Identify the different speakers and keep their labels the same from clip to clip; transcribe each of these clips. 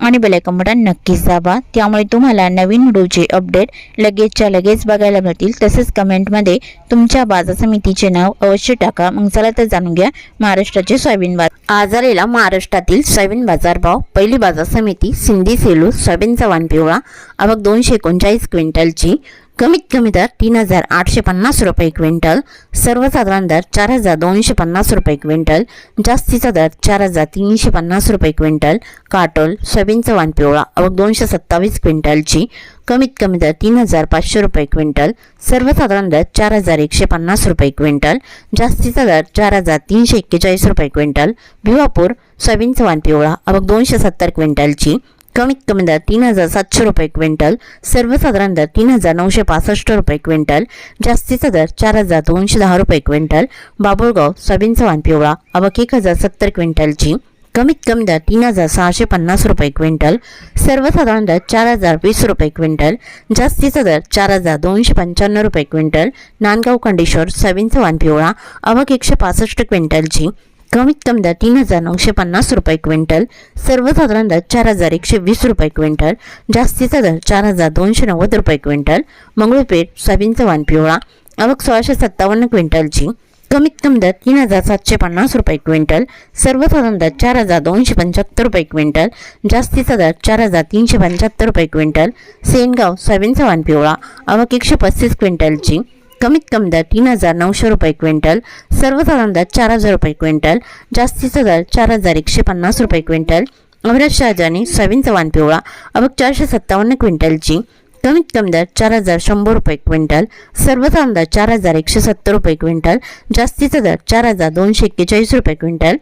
Speaker 1: आणि bell icon button नक्कीच दाबा. त्यामुळे तुम्हाला नवीन व्हिडिओचे अपडेट लगेचच्या लगेच बघायला मिळतील. तसेच कमेंटमध्ये तुमच्या बाजार समितीचे नाव अवश्य टाका. मग चला तर जाणून घ्या महाराष्ट्राचे सोयाबीन बाजार. आज आलेला महाराष्ट्रातील सोयाबीन बाजार भाव. पहिली बाजार समिती सिंधी सेलू सोयाबीनचा चव्हाण पिवळा. आवक दोनशे एकोणचाळीस क्विंटलची. कमीत कमी दर तीन हजार आठशे पन्नास रुपये क्विंटल सर्वसाधारण दर चार हजार दोनशे पन्नास रुपये क्विंटल जास्तीचा दर चार हजार तीनशे पन्नास रुपये क्विंटल काटोल सोयाबीनचा वाण पिवळा अवघ दोनशे सत्तावीस क्विंटलची कमीत कमी दर तीन हजार पाचशे रुपये क्विंटल सर्वसाधारण दर चार हजार एकशे पन्नास रुपये क्विंटल जास्तीचा दर चार हजार तीनशे एक्केचाळीस रुपये क्विंटल भिवापूर सोयाबीनचा वाण पिवळा अवघ दोनशे सत्तर क्विंटलची कमीत कमी दर तीन हजार सातशे रुपये क्विंटल सर्वसाधारण दर तीन हजार नऊशे पासष्ट रुपये क्विंटल जास्तीचा दर चार हजार दोनशे दहा रुपये क्विंटल बाबुळगाव सोयाबीन वाण पिवळा अवक एक हजार सत्तर क्विंटलची. कमीत कमी दर तीन हजार सहाशे पन्नास रुपये क्विंटल सर्वसाधारण दर चार हजार वीस रुपये क्विंटल जास्तीचा दर चार हजार दोनशे पंच्याण्णव रुपये क्विंटल नांदगाव खंडेश्वर सोयाबीन चव्हाण पिवळा अवक एकशे पासष्ट क्विंटलची. कमीत कमी दर तीन हजार नऊशे पन्नास रुपये क्विंटल सर्वसाधारण दर चार हजार एकशे वीस रुपये क्विंटल जास्तीचा दर चार हजार दोनशे नव्वद रुपये क्विंटल मंगळूरपेठ सोयाबीनचा वाण पिवळा अवक सोळाशे सत्तावन्न क्विंटलची कमीत कमी दर तीन हजार सातशे पन्नास रुपये क्विंटल सर्वसाधारण दर चार हजार दोनशे पंच्याहत्तर रुपये क्विंटल जास्तीचा दर चार हजार तीनशे पंच्याहत्तर रुपये क्विंटल सेनगाव सोयाबीनचा वाण पिवळा अवक एकशे पस्तीस क्विंटलची कमीत कमी दर तीन हजार नऊशे रुपये क्विंटल सर्वसाधारण दर चार हजार रुपये क्विंटल जास्तीचा दर चार हजार एकशे पन्नास रुपये क्विंटल अमराज शहाजानी सोयाबीनचा वाण पिवळा अवक चारशे सत्तावन्न क्विंटलची कमीत कमी दर चार हजार शंभर रुपये क्विंटल सर्वसाधारण दर चार हजार एकशे सत्तर रुपये क्विंटल जास्तीचा दर चार हजार दोनशे एक्केचाळीस रुपये क्विंटल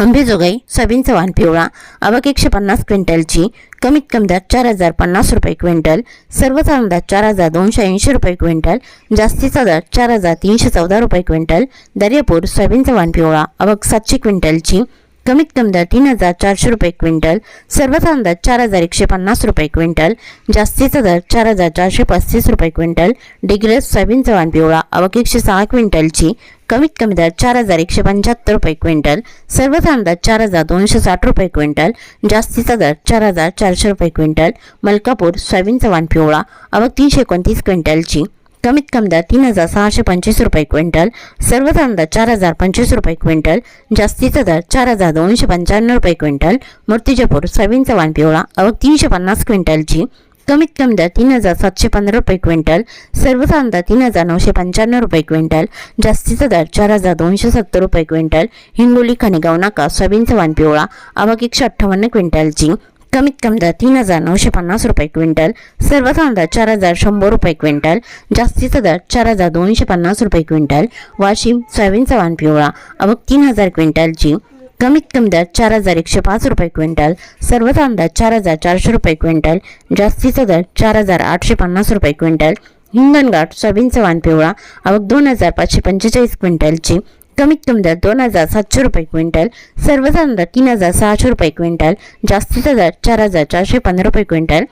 Speaker 1: अंबेजोगाई सोयाबीनचा वाण पिवळा अवक एकशे पन्नास क्विंटलची कमीत कमी दर चार हजार पन्नास रुपये क्विंटल सर्वसाधारण दर चार हजार दोनशे ऐंशी रुपये क्विंटल जास्तीचा दर चार हजार तीनशे चौदा रुपये क्विंटल दर्यापूर सोयाबीनचा वाण पिवळा आवक सातशे क्विंटलची कमीत कमी दर तीन हजार चारशे रुपये क्विंटल सर्वसाधारण दर चार हजार एकशे पन्नास रुपये क्विंटल जास्तीचा दर चार हजार चारशे पस्तीस रुपये क्विंटल डिग्रेस सोयाबीनचा वाण पिवळा आवक एकशे सहा क्विंटलची कमीत कमी दर चार हजार एकशे पंच्याहत्तर रुपये क्विंटल सर्वसाधारण दर चार हजार दोनशे साठ रुपये क्विंटल जास्तीचा दर चार हजार चारशे रुपये क्विंटल मलकापूर सोयाबीनचा वाण पिवळा अवक तीनशे एकोणतीस क्विंटलची. कमीत कमी दर तीन हजार सहाशे पंचवीस रुपये क्विंटल सर्वसाधारण दर चार हजार पंचवीस रुपये क्विंटल जास्तीचा दर चार हजार दोनशे पंच्याण्णव रुपये क्विंटल मूर्तिजापूर सोयाबीनचा वाण पिवळा अवक तीनशे पन्नास क्विंटलची. कमीत कमी दर तीन हजार सातशे पंधरा रुपये क्विंटल सर्वसाधारण दर तीन हजार नऊशे पंच्याण्णव रुपये क्विंटल जास्तीचा दर चार हजार दोनशे सत्तर रुपये क्विंटल हिंगोली खणेगाव नाका सोयाबीनचा वाण पिवळा अवक एकशे अठ्ठावन्न क्विंटलची कमीत कमी दर तीन हजार नऊशे पन्नास रुपये क्विंटल सर्वसाधारण दर चार हजार शंभर रुपये क्विंटल जास्तीचा दर चार हजार दोनशे पन्नास रुपये क्विंटल वाशिम सोयाबीनचा वाण पिवळा अवक तीन हजार क्विंटलची कमीत कमी दर चार हजार एकशे पाच रुपये क्विंटल सर्वसाधारण दर चार हजार चारशे रुपये क्विंटल जास्तीचा दर चार हजार आठशे पन्नास रुपये क्विंटल हिंगणघाट सोयाबीनचा वाण पिवळा अवक दोन हजार पाचशे पंचेचाळीस क्विंटलची कमीत कमी दर दोन हजार सातशे रुपये क्विंटल सर्वसाधारण दर तीन हजार सहाशे रुपये क्विंटल जास्तीचा दर चार हजार चारशे पंधरा रुपये क्विंटल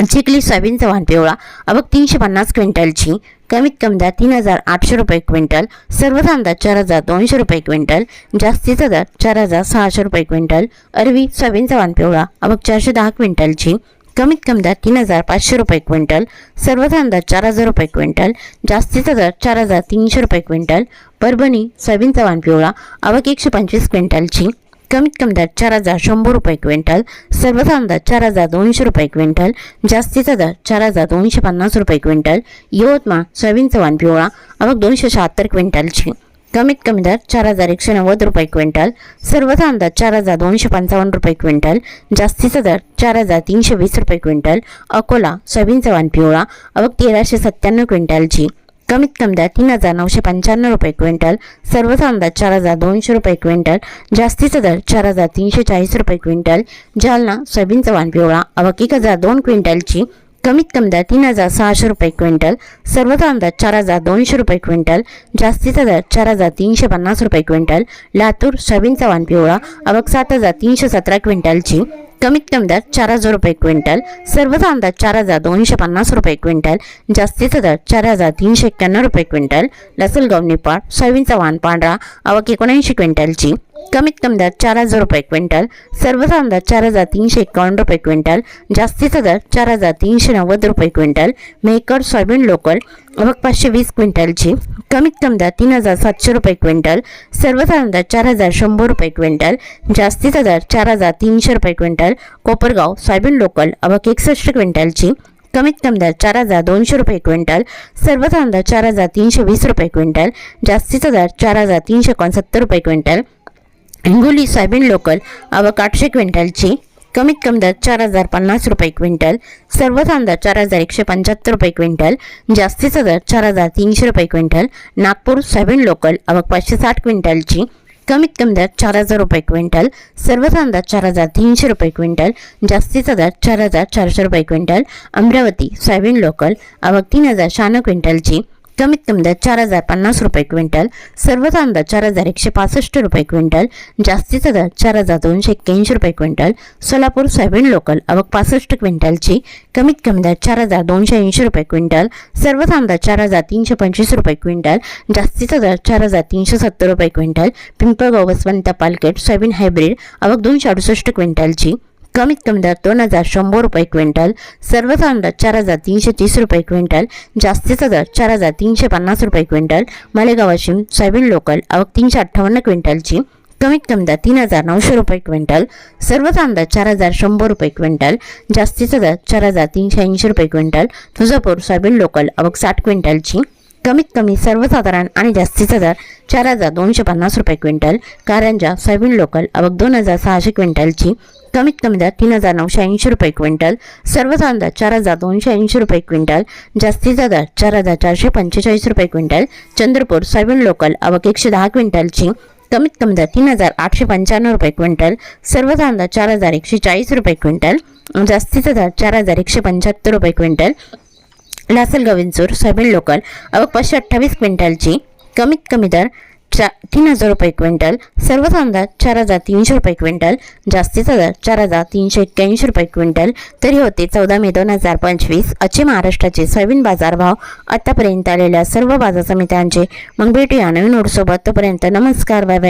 Speaker 1: चिखली सोयाबीनचा वाहन पिवळा अवक तीनशे पन्नास क्विंटलची. कमीत कमी दर तीन हजार आठशे रुपये क्विंटल. सर्व दर चार हजार दोनशे रुपये क्विंटल. जास्तीचा दर चार हजार सहाशे रुपये क्विंटल. अरवी सोयाबीनचा वाहन पिवळा अवक चारशे दहा क्विंटलची. कमीत कमी दर तीन हजार पाचशे रुपये क्विंटल. सर्व दर चार हजार रुपये क्विंटल. जास्तीचा दर चार हजार तीनशे रुपये क्विंटल. परभणी सोयाबीनचा वाण पिवळा अवक एकशे पंचवीस क्विंटलची. कमीत कमी दर चार हजार शंभर रुपये क्विंटल सर्वसाधारण दर चार हजार दोनशे रुपये क्विंटल जास्तीचा दर चार हजार दोनशे पन्नास रुपये क्विंटल यवतमाळ सोयाबीनचा वाण पिवळा अवघ दोनशे शहात्तर क्विंटलची. कमीत कमी दर चार हजार एकशे नव्वद रुपये क्विंटल सर्वसाधारण दर चार हजार दोनशे पंचावन्न रुपये क्विंटल जास्तीचा दर चार हजार तीनशे वीस रुपये क्विंटल अकोला सोयाबीनचा वाण पिवळा अवघ तेराशे सत्त्याण्णव क्विंटलची. कमीत कमी दर तीन हजार नऊशे पंच्याण्णव रुपये क्विंटल. सर्वसाधारण दर चार हजार दोनशे रुपये क्विंटल. जास्तीचा दर चार हजार तीनशे चाळीस रुपये क्विंटल. जालना सोयाबीनचा वाण पिवळा अवक एक हजार दोन क्विंटलची. कमीत कमी दर तीन हजार सहाशे रुपये क्विंटल. सर्वसाधारण दर चार हजार दोनशे रुपये क्विंटल. जास्तीचा दर चार हजार तीनशे पन्नास रुपये क्विंटल. लातूर सोयाबीनचा वाण पिवळा अवक सात हजार तीनशे सतरा क्विंटलची. कमीत कमी दर चार हजार रुपये क्विंटल सर्वसाधारण दर चार हजार दोनशे पन्नास रुपये क्विंटल जास्तीचा दर चार हजार तीनशे एक्क्याण्णव रुपये क्विंटल लसलगाव निपाड सोयाबीनचा वाण पांढरा अवक एकोणऐंशी क्विंटलची. कमीत कमी दर चार हजार रुपये क्विंटल सर्वसाधारण दर चार हजार तीनशे एकावन्न रुपये क्विंटल जास्तीचा दर चार हजार तीनशे नव्वद रुपये क्विंटल मेकर सोयाबीन लोकल आवक पाचशे वीस क्विंटलची. कमीत कमी दर तीन हजार सातशे रुपये क्विंटल सर्वसाधारण दर चार हजार शंभर रुपये क्विंटल जास्तीचा दर चार हजार तीनशे रुपये क्विंटल कोपरगाव सोयाबीन लोकल अवक एकसष्ट क्विंटलची. कमीत कमी दर चार हजार दोनशे रुपये क्विंटल सर्वसाधारण दर चार हजार तीनशे वीस रुपये क्विंटल जास्तीचा दर चार हजार तीनशे एकोणसत्तर रुपये क्विंटल हिंगोली सोयाबीन लोकल आवक आठशे क्विंटलची. कमीत कमी दर चार हजार पन्नास रुपये क्विंटल. सर्व दर चार हजार एकशे पंच्याहत्तर रुपये क्विंटल. जास्तीचा दर चार हजार तीनशे रुपये क्विंटल. नागपूर सोयाबीन लोकल आवक पाचशे साठ क्विंटलची. कमीत कमी दर चार हजार रुपये क्विंटल. सर्व दर चार हजार तीनशे रुपये क्विंटल. जास्तीचा दर चार हजार चारशे रुपये क्विंटल. अमरावती सोयाबीन लोकल आवक तीन हजार शहाण्णव क्विंटलची. कमीत कमी दर चार हजार पन्नास रुपये क्विंटल सर्वसाधारण दर चार हजार एकशे पासष्ट रुपये क्विंटल जास्तीचा दर चार हजार दोनशे एक्क्याऐंशी रुपये क्विंटल सोलापूर सोयाबीन लोकल आवक पासष्ट क्विंटलची कमीत कमी दर चार हजार दोनशे ऐंशी रुपये क्विंटल सर्वसाधारण दर चार हजार तीनशे पंचवीस रुपये क्विंटल जास्तीचा दर चार हजार तीनशे सत्तर रुपये क्विंटल पिंपळगाव वसवंत पालकेट सोयाबीन हायब्रिड आवक दोनशे अडुसष्ट क्विंटलची कमीत कमी दर दोन हजार शंभर रुपये क्विंटल सर्वसाधारण दर चार हजार तीनशे तीस रुपये क्विंटल जास्तीचा दर चार हजार तीनशे पन्नास रुपये quintal Malegaon Washim soybean local आवक तीनशे अठ्ठावन्न क्विंटलची कमीत कमी दर तीन हजार नऊशे रुपये क्विंटल सर्वसाधारण दर चार हजार शंभर रुपये क्विंटल जास्तीचा दर चार हजार तीनशे ऐंशी रुपये क्विंटल तुळजापूर सोयाबीन लोकल आवक साठ क्विंटलची कमीत कमी सर्वसाधारण आणि जास्तीचा दर चार हजार दोनशे पन्नास रुपये क्विंटल कारंजा सोयाबीन लोकल आवक दोन हजार सहाशे क्विंटलची कमीत कमी दर तीन हजार नऊशे ऐंशी रुपये क्विंटल सर्वसाधारण दर चार हजार दोनशे ऐंशी रुपये क्विंटल जास्तीचा दर चार हजार चारशे पंचेचाळीस रुपये क्विंटल चंद्रपूर सोयाबीन लोकल आवक एकशे दहा क्विंटलची कमीत कमी दर तीन हजार आठशे पंच्याण्णव रुपये क्विंटल सर्वसाधारण दर चार हजार एकशे चाळीस रुपये क्विंटल जास्तीचा दर चार हजार एकशे पंच्याहत्तर रुपये quintal Lasalgaon Vinchur soybean local अवघ पाचशे अठ्ठावीस क्विंटलची कमीत कमी दर चा तीन हजार रुपये क्विंटल सर्व दर चार हजार तीनशे रुपये क्विंटल जास्तीचा दर चार हजार तीनशे एक्क्याऐंशी रुपये क्विंटल तरी होते चौदा मे दोन हजार पंचवीस असे महाराष्ट्राचे सोयाबीन बाजारभाव आतापर्यंत आलेल्या सर्व बाजार समित्यांचे मग भेटूया नवीन सोबत तोपर्यंत नमस्कार बाय बाय.